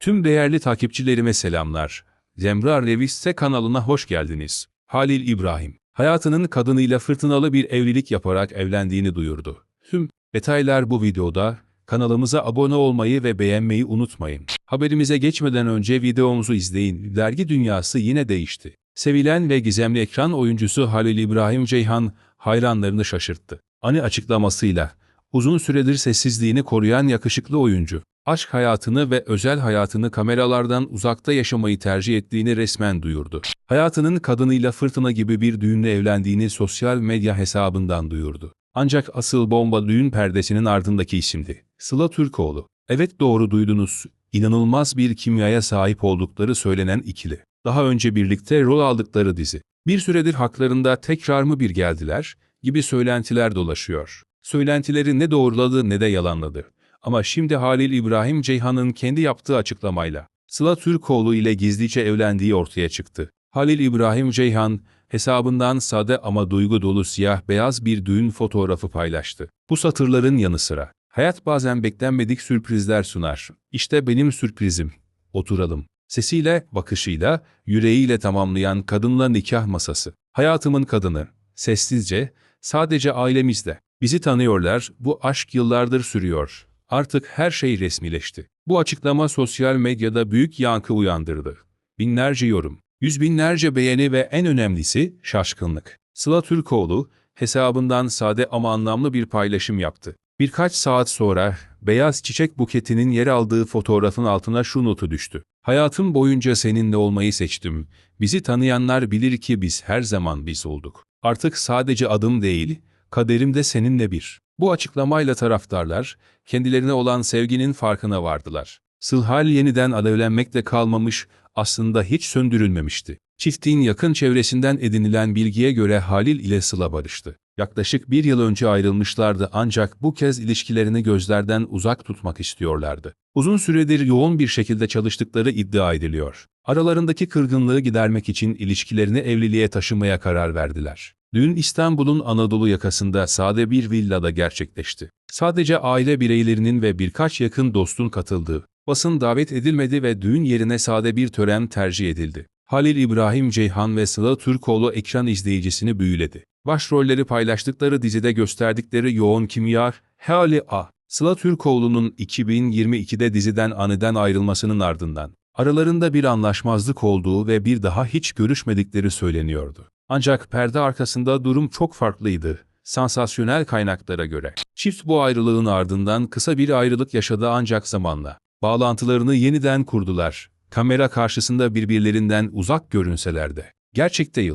Tüm değerli takipçilerime selamlar. Zemra Reviste kanalına hoş geldiniz. Halil İbrahim, hayatının kadınıyla fırtınalı bir evlilik yaparak evlendiğini duyurdu. Tüm detaylar bu videoda. Kanalımıza abone olmayı ve beğenmeyi unutmayın. Haberimize geçmeden önce videomuzu izleyin. Dergi dünyası yine değişti. Sevilen ve gizemli ekran oyuncusu Halil İbrahim Ceyhan hayranlarını şaşırttı. Ani açıklamasıyla uzun süredir sessizliğini koruyan yakışıklı oyuncu, aşk hayatını ve özel hayatını kameralardan uzakta yaşamayı tercih ettiğini resmen duyurdu. Hayatının kadınıyla fırtına gibi bir düğünle evlendiğini sosyal medya hesabından duyurdu. Ancak asıl bomba düğün perdesinin ardındaki isimdi. Sıla Türkoğlu. Evet doğru duydunuz. İnanılmaz bir kimyaya sahip oldukları söylenen ikili. Daha önce birlikte rol aldıkları dizi. Bir süredir haklarında tekrar mı bir geldiler gibi söylentiler dolaşıyor. Söylentileri ne doğruladı ne de yalanladı. Ama şimdi Halil İbrahim Ceyhan'ın kendi yaptığı açıklamayla Sıla Türkoğlu ile gizlice evlendiği ortaya çıktı. Halil İbrahim Ceyhan hesabından sade ama duygu dolu siyah beyaz bir düğün fotoğrafı paylaştı. Bu satırların yanı sıra hayat bazen beklenmedik sürprizler sunar. İşte benim sürprizim. Oturalım. Sesiyle, bakışıyla, yüreğiyle tamamlayan kadınla nikah masası. Hayatımın kadını. Sessizce, sadece ailemizde. Bizi tanıyorlar, bu aşk yıllardır sürüyor. Artık her şey resmileşti. Bu açıklama sosyal medyada büyük yankı uyandırdı. Binlerce yorum, yüz binlerce beğeni ve en önemlisi şaşkınlık. Sıla Türkoğlu hesabından sade ama anlamlı bir paylaşım yaptı. Birkaç saat sonra beyaz çiçek buketinin yer aldığı fotoğrafın altına şu notu düştü. Hayatım boyunca seninle olmayı seçtim. Bizi tanıyanlar bilir ki biz her zaman biz olduk. Artık sadece adım değil, kaderim de seninle bir. Bu açıklamayla taraftarlar, kendilerine olan sevginin farkına vardılar. Sılhal yeniden alevlenmekle kalmamış, aslında hiç söndürülmemişti. Çiftin yakın çevresinden edinilen bilgiye göre Halil ile Sıla barıştı. Yaklaşık bir yıl önce ayrılmışlardı ancak bu kez ilişkilerini gözlerden uzak tutmak istiyorlardı. Uzun süredir yoğun bir şekilde çalıştıkları iddia ediliyor. Aralarındaki kırgınlığı gidermek için ilişkilerini evliliğe taşımaya karar verdiler. Düğün İstanbul'un Anadolu yakasında sade bir villada gerçekleşti. Sadece aile bireylerinin ve birkaç yakın dostun katıldığı, basın davet edilmedi ve düğün yerine sade bir tören tercih edildi. Halil İbrahim Ceyhan ve Sıla Türkoğlu ekran izleyicisini büyüledi. Başrolleri paylaştıkları dizide gösterdikleri yoğun kimya, Hali A. Sıla Türkoğlu'nun 2022'de diziden aniden ayrılmasının ardından aralarında bir anlaşmazlık olduğu ve bir daha hiç görüşmedikleri söyleniyordu. Ancak perde arkasında durum çok farklıydı. Sansasyonel kaynaklara göre. Çift bu ayrılığın ardından kısa bir ayrılık yaşadı ancak zamanla. Bağlantılarını yeniden kurdular. Kamera karşısında birbirlerinden uzak görünseler de. Gerçek değil.